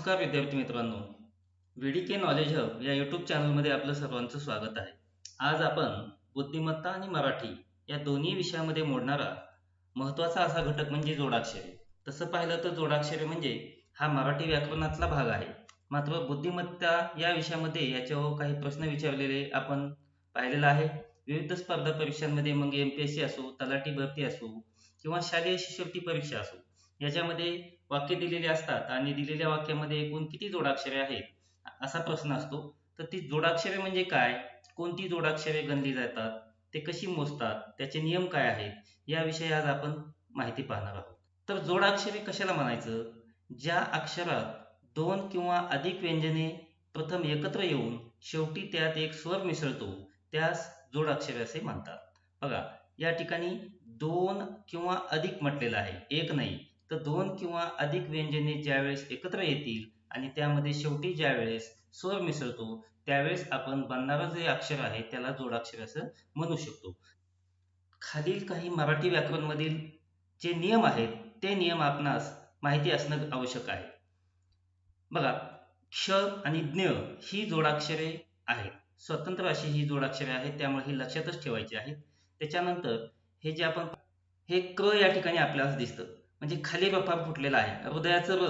नमस्कार विद्यार्थी मित्रांनो. व्ही के नॉलेज हब या यूट्यूब चॅनलमध्ये आपलं सर्वांचं स्वागत आहे. आज आपण बुद्धिमत्ता आणि मराठी या दोन्ही विषयामध्ये मोडणारा महत्त्वाचा असा घटक म्हणजे जोडाक्षरे. तसं पाहिलं तर जोडाक्षरे म्हणजे हा मराठी व्याकरणातला भाग आहे. मात्र बुद्धिमत्ता या विषयामध्ये याच्यावर काही प्रश्न विचारलेले आपण पाहिलेला आहे. विविध स्पर्धा परीक्षांमध्ये मग एम पी एस सी असो तलाठी भरती असो किंवा शालेय शिष्यवृत्ती परीक्षा असो याच्यामध्ये वाक्य दिलेले असतात आणि दिलेल्या वाक्यामध्ये एकूण किती जोडाक्षरे आहेत? असा प्रश्न असतो. तर ती जोडाक्षरे म्हणजे काय? कोणती जोडाक्षरे गणली जातात? ते कशी मोजतात? त्याचे नियम काय आहेत? याविषयी आज आपण माहिती पाहणार आहोत. तर जोडाक्षरे कशाला म्हणायचं? ज्या अक्षरात दोन किंवा अधिक व्यंजने प्रथम एकत्र येऊन शेवटी त्यात एक स्वर मिसळतो त्यास जोडाक्षरे असे म्हणतात. बघा या ठिकाणी दोन किंवा अधिक म्हटलेलं आहे. एक नाही. तर दोन किंवा अधिक व्यंजने ज्यावेळेस एकत्र येतील आणि त्यामध्ये शेवटी ज्यावेळेस स्वर मिसळतो त्यावेळेस आपण बनणारा जे अक्षर आहे त्याला जोडाक्षर असं म्हणू शकतो. खालील काही मराठी व्याकरणमधील जे नियम आहेत ते नियम आपणास माहिती असणं आवश्यक आहे. बघा क्ष आणि ज्ञ ही जोडाक्षरे आहेत. स्वतंत्र अशी ही जोडाक्षरे आहेत त्यामुळे ही लक्षातच ठेवायची आहेत. त्याच्यानंतर हे जे आपण हे क या ठिकाणी आपल्याला दिसतं. म्हणजे खाली रफार फुटलेला आहे. हृदयाचं र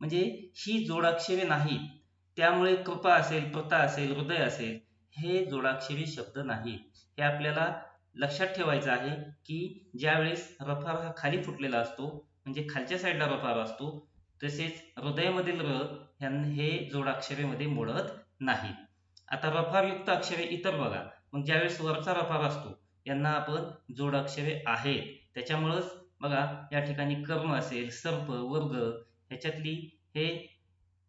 म्हणजे ही जोडाक्षरे नाहीत. त्यामुळे कृपा असेल प्रता असेल हृदय असेल हे जोडाक्षरी शब्द नाही हे आपल्याला लक्षात ठेवायचं आहे की ज्यावेळेस रफार हा खाली फुटलेला असतो म्हणजे खालच्या साईडला रफार असतो तसेच हृदयामधील र हे जोडाक्षरेमध्ये मोडत नाही आता रफारयुक्त अक्षरे इतर बघा. मग ज्यावेळेस वरचा रफार असतो यांना आपण जोडाक्षरे आहेत. त्याच्यामुळंच बघा या ठिकाणी कर्म असेल सर्प वर्ग ह्याच्यातली हे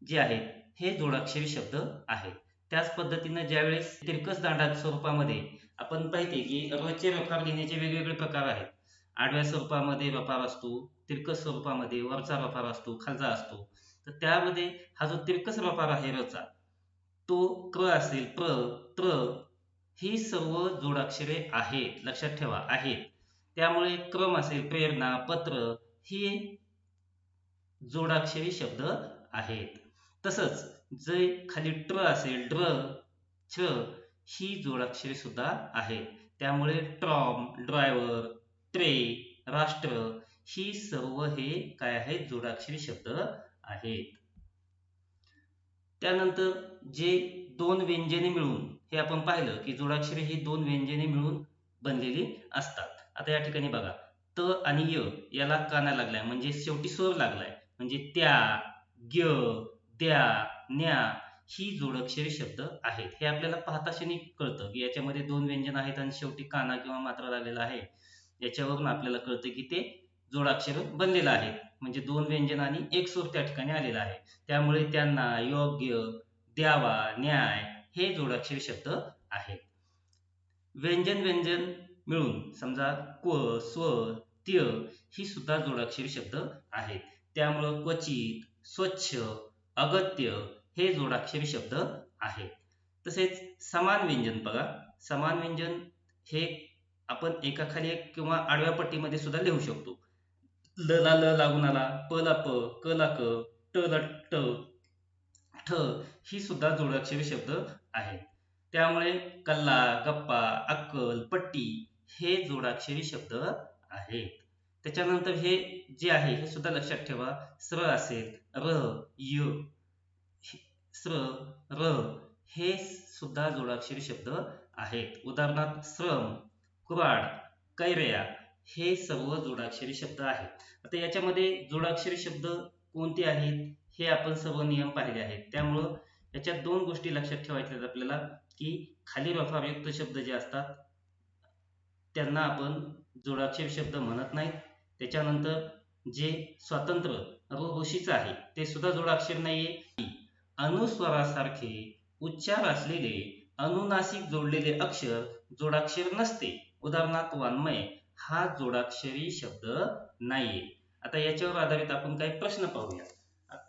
जे आहेत हे जोडाक्षरी शब्द आहेत. त्याच पद्धतीनं ज्यावेळेस तिरकस दांडात स्वरूपामध्ये आपण पाहिजे की रचे रफार लिहिण्याचे वेगवेगळे प्रकार आहेत. आडव्या स्वरूपामध्ये रफार असतो तिरकस स्वरूपामध्ये वरचा रफार असतो खालचा असतो. तर त्यामध्ये हा जो तिरकस रफार आहे रचा तो क्र असेल प्र त्र ही सर्व जोडाक्षरे आहेत. लक्षात ठेवा आहेत. त्यामुळे क्रम असेल प्रेरणा पत्र ही जोडाक्षरी शब्द आहेत. तसंच जे खाली ट्र असेल ड्र छ ही जोडाक्षरे सुद्धा आहेत. त्यामुळे ट्रॉम ड्रायव्हर ट्रे राष्ट्र ही सर्व हे काय आहेत? जोडाक्षरी शब्द आहेत. त्यानंतर जे दोन व्यंजने मिळून हे आपण पाहिलं की जोडाक्षरे ही दोन व्यंजने मिळून बनलेली असतात. आता या ठिकाणी बघा. त आणि य याला काना लागलाय. म्हणजे शेवटी स्वर लागलाय. म्हणजे त्या ग द्या न्या ही जोडाक्षरी शब्द आहेत. हे आपल्याला पाहता क्षणी कळतं की याच्यामध्ये दोन व्यंजन आहेत आणि शेवटी काना किंवा मात्रा लागलेला आहे. याच्यावरून आपल्याला कळतं की ते जोडाक्षर बनलेलं आहे. म्हणजे दोन व्यंजन आणि एक सूर त्या ठिकाणी आलेला आहे. त्यामुळे त्यांना योग्य द्यावा न्याय हे जोडाक्षरी शब्द आहेत. व्यंजन व्यंजन मिळून समजा क्व स्व त्य ही सुद्धा जोडाक्षरी शब्द आहेत. त्यामुळं क्वचित स्वच्छ अगत्य हे जोडाक्षरी शब्द आहेत. तसेच समान व्यंजन बघा. समान व्यंजन हे आपण एकाखाली एक किंवा आडव्या पट्टीमध्ये सुद्धा लिहू शकतो. ल ला ल लागून आला प ला प क ला क ट ला ट ठ ही सुद्धा जोडाक्षरी शब्द आहेत. त्यामुळे कल्ला गप्पा अक्कल पट्टी हे जोडाक्षरी शब्द आहेत. त्याच्यानंतर हे जे आहे हे सुद्धा लक्षात ठेवा. स्र असेल र य स्र र हे सुद्धा जोडाक्षरी शब्द आहेत. उदाहरणार्थ श्रम कुराड कैरया हे सर्व जोडाक्षरी शब्द आहेत. आता याच्यामध्ये जोडाक्षरी शब्द कोणते आहेत? हे आपण सर्व नियम पाहिले आहेत. त्यामुळं याच्यात दोन गोष्टी लक्षात ठेवायच्या आहेत आपल्याला की खाली रफारयुक्त शब्द जे असतात त्यांना आपण जोडाक्षर शब्द म्हणत नाहीत. त्याच्यानंतर जे स्वातंत्र्य ऋषीचं आहे ते सुद्धा जोडाक्षर नाहीये. अनुस्वरासारखे उच्चार असलेले अनुनासिक जोडलेले अक्षर जोडाक्षर नसते. उदाहरणार्थ वाङ्मय हा जोडाक्षरी शब्द नाहीये. आता याच्यावर आधारित आपण काही प्रश्न पाहूया.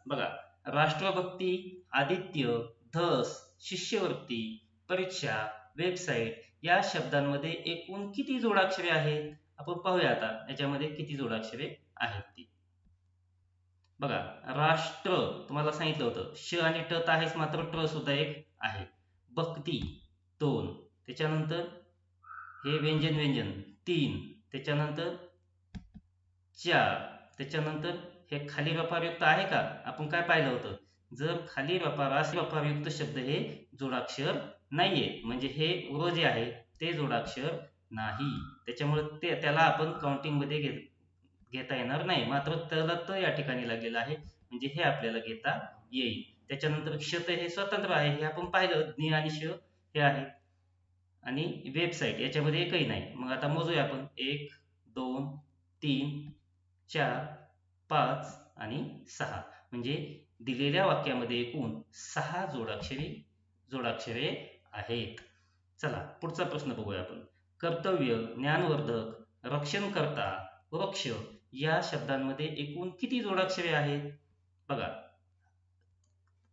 बघा राष्ट्रभक्ती आदित्य धस शिष्यवृत्ती परीक्षा वेबसाईट या शब्दांमध्ये एकूण किती जोडाक्षरे आहेत? आपण पाहूया आता याच्यामध्ये किती जोडाक्षरे आहेत ती. बघा राष्ट्र तुम्हाला सांगितलं होतं. श आणि ट तर आहेच मात्र ट्र सुद्धा एक आहे. भक्ती दोन. त्याच्यानंतर हे व्यंजन व्यंजन. तीन. त्याच्यानंतर चार. त्याच्यानंतर हे खाली व्यापारयुक्त आहे का? आपण काय पाहिलं होतं? जर खाली रपारास व्यापारयुक्त शब्द हे जोडाक्षर नाहीये. म्हणजे हे व जे आहे ते जोडाक्षर नाही. त्याच्यामुळे ते त्याला आपण काउंटिंगमध्ये घेता येणार नाही. मात्र त्याला त या ठिकाणी लागलेलं आहे. म्हणजे हे आपल्याला घेता येईल. त्याच्यानंतर क्षत हे स्वतंत्र आहे. हे आपण पाहिलं. ज्ञ आणि श हे आहे आणि वेबसाईट याच्यामध्ये एकही नाही. मग आता मोजूया आपण. एक दोन तीन चार पाच आणि सहा. म्हणजे दिलेल्या वाक्यामध्ये एकूण सहा जोडाक्षरी जोडाक्षरे आहेत. चला पुढचा प्रश्न बघूया आपण. कर्तव्य ज्ञानवर्धक रक्षणकर्ता वृक्ष या शब्दांमध्ये एकूण किती जोडाक्षरे आहेत? बघा.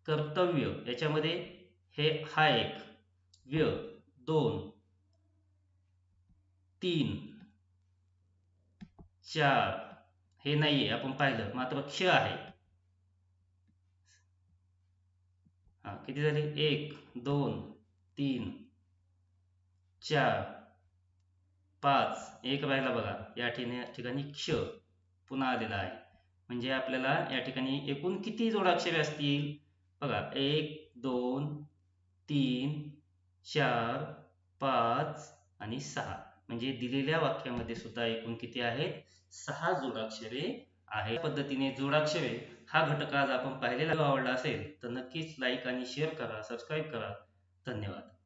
कर्तव्य याच्यामध्ये हे हा एक. व्य दोन. तीन. चार. हे नाहीये आपण पाहिलं. मात्र क्ष आहे. हा किती झाले? एक दोन तीन चार पाच एक राहिला बघा. या ठिकाणी ठिकाणी क्ष पुन्हा आलेला आहे. म्हणजे आपल्याला या ठिकाणी एकूण किती जोडाक्षरे असतील? बघा एक दोन तीन चार पाच आणि सहा. म्हणजे दिलेल्या वाक्यामध्ये सुद्धा एकूण किती आहेत? सहा जोडाक्षरे आहे पद्धतीने जोडाक्षरे हा घटक आज आपण पाहिलेला आवडला असेल तर नक्कीच लाईक आणि शेअर करा सबस्क्राईब करा. धन्यवाद.